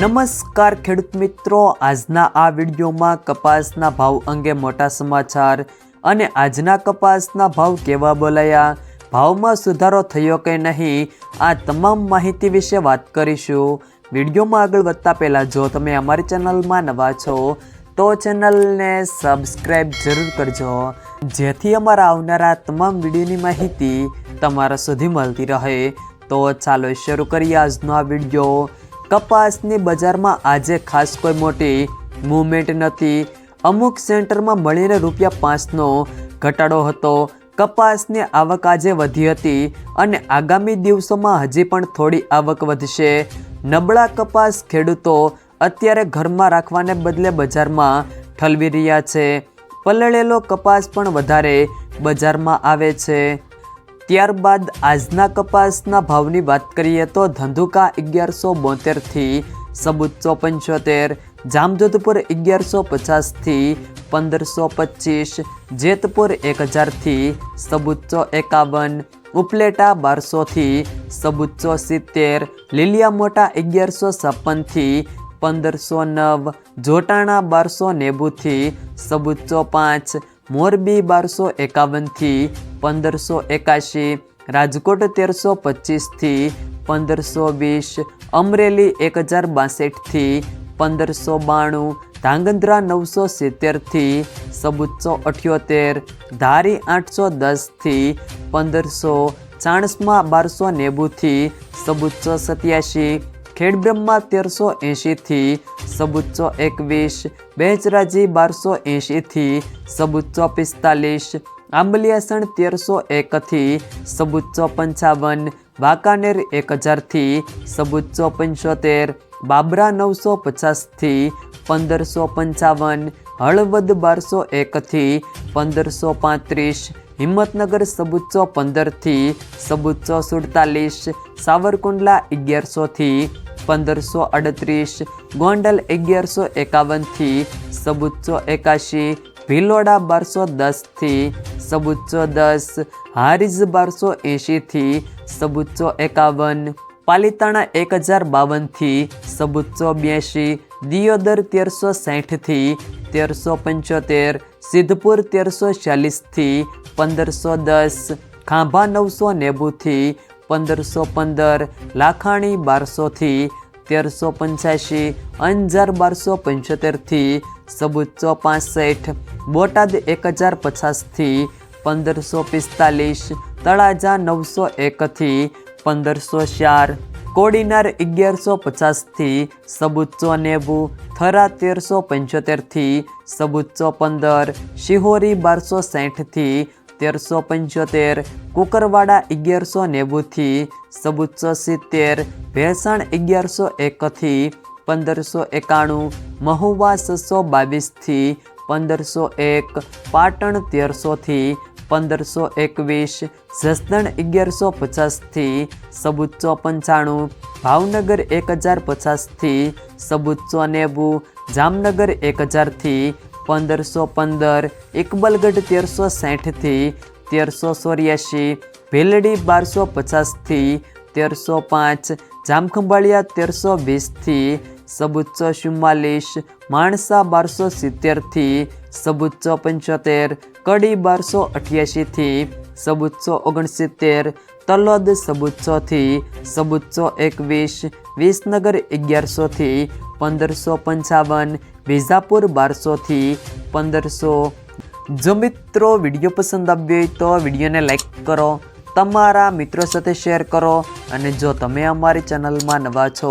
નમસ્કાર ખેડૂત મિત્રો. આજના આ વિડીયોમાં કપાસના ભાવ અંગે મોટા સમાચાર અને આજના કપાસના ભાવ કેવા બોલાયા, ભાવમાં સુધારો થયો કે નહીં, આ તમામ માહિતી વિશે વાત કરીશું. વિડીયોમાં આગળ વધતા પહેલાં જો તમે અમારી ચેનલમાં નવા છો, તો ચેનલને સબસ્ક્રાઈબ જરૂર કરજો. જેથી અમારા આવનારા તમામ વિડીયોની માહિતી તમારા સુધી મળતી રહે. તો ચાલો શરૂ કરીએ આજનો આ વીડિયો. કપાસની બજારમાં આજે ખાસ કોઈ મોટી મૂવમેન્ટ નથી. અમુક સેન્ટરમાં મળીને રૂપિયા પાંચનો ઘટાડો હતો. કપાસની આવક આજે વધી હતી અને આગામી દિવસોમાં હજી પણ થોડી આવક વધશે. નબળા કપાસ ખેડૂતો અત્યારે ઘરમાં રાખવાને બદલે બજારમાં ઠલવી રહ્યા છે. પલળેલો કપાસ પણ વધારે બજારમાં આવે છે. ત્યારબાદ આજના કપાસના ભાવની વાત કરીએ તો ધંધુકા અગિયારસો બોતેરથી સબુચ્ચો પંચોતેર, જામજોધપુર અગિયારસો પચાસથી પંદરસો પચીસ, જેતપુર એક હજારથી સબુચ્ચો એકાવન, ઉપલેટા બારસોથી સબુચ્ચો સિત્તેર લીલિયા મોટા અગિયારસો છપ્પનથી પંદરસો નવ, જોટાણા બારસો નેવુંથી સબુચ્ચો પાંચ, મોરબી બારસો એકાવનથી પંદરસો એકાશી, રાજકોટ તેરસો પચીસથી, પંદરસો વીસ, અમરેલી એક હજાર બાસઠથી, પંદરસો બાણું, ધાંગધ્રા નવસો સિત્તેરથી સબુચ્ચો અઠ્યોતેર, ધારી આઠસો દસથી, પંદરસો ચાણસમાં બારસો નેવુંથી સબુચ્ચો સત્યાશી, ખેડબ્રહ્મા તેરસો એંશીથી સબુચ્ચો એકવીસ, બેચરાજી બારસો એંશીથી સબુચ્ચો પિસ્તાલીસ આંબલિયાસણ તેરસો એકથી સબુચ્ચો પંચાવન, વાંકાનેર એક હજારથી સબુચ્ચો પંચોતેર, બાબરા નવસો પચાસથી પંદરસો પંચાવન, હળવદ બારસો એકથી પંદરસો પાંત્રીસ, હિંમતનગર સબુચ્ચો પંદરથી સબુચ્ચો સુડતાલીસ, સાવરકુંડલા અગિયારસોથી પંદરસો અડત્રીસ ગોંડલ અગિયારસો એકાવનથી સબુચ્ચો એકાશી, ભિલોડા બારસો દસથી સબુચ્ચો દસ હારીજ બારસો એંશીથી સબુચ્ચો એકાવન પાલિતાણા એક હજાર બાવનથી સબુચ્ચો બ્યાસી દિયોદર તેરસો સાઠથી તેરસો પંચોતેર સિદ્ધપુર તેરસો ચાલીસથી પંદરસો દસ ખાંભા નવસો નેવુંથી પંદરસો પંદર લાખાણી બારસોથી તેરસો પંચ્યાસી અંજાર બારસો પંચોતેરથી સબુચ્ચો પાસઠ બોટાદ એક હજાર પચાસથી પંદરસો પિસ્તાલીસ તળાજા નવસો એકથી પંદરસો ચાર કોડીનાર અગિયારસો પચાસથી સબુચ્ચો નેવું થરા તેરસો પંચોતેરથી સબુચ્ચો પંદર શિહોરી બારસો સાઠથી તેરસો પંચોતેર કુકરવાડા અગિયારસો નેવુંથી સબુચ્ચો સિત્તેર ભેસાણ અગિયારસો એકથી પંદરસો એકાણું મહુવા છસો બાવીસથી પંદરસો એક, પાટણ તેરસોથી પંદરસો એકવીસ, જસદણ અગિયારસો પચાસથી સબુચ્ચો પંચાણું, ભાવનગર એક હજાર પચાસથી સબુચ્ચો નેવું, જામનગર એક હજારથી પંદરસો પંદર, ઇકબલગઢ તેરસો સાઠથી તેરસો ચોર્યાસી, ભીલડી બારસો પચાસથી તેરસો પાંચ, જામખંભાળિયા તેરસો વીસથી સબુચ્ચો ચુમ્માલીસ, માણસા બારસો સિત્તેરથી સબુચ્ચો પંચોતેર, કડી બારસો અઠ્યાસીથી સબુચ્ચો ઓગણસિત્તેર, તલોદ સબુચ્ચોથી સબુચ્ચો એકવીસ, વિસનગર અગિયારસોથી પંદરસો પંચાવન, વિજાપુર બારસોથી પંદરસો. જો મિત્રો વીડિયો પસંદ આવ્યો હોય તો વિડીયોને લાઈક કરો, તમારા મિત્રો સાથે શેર કરો અને જો તમે અમારી ચેનલમાં નવા છો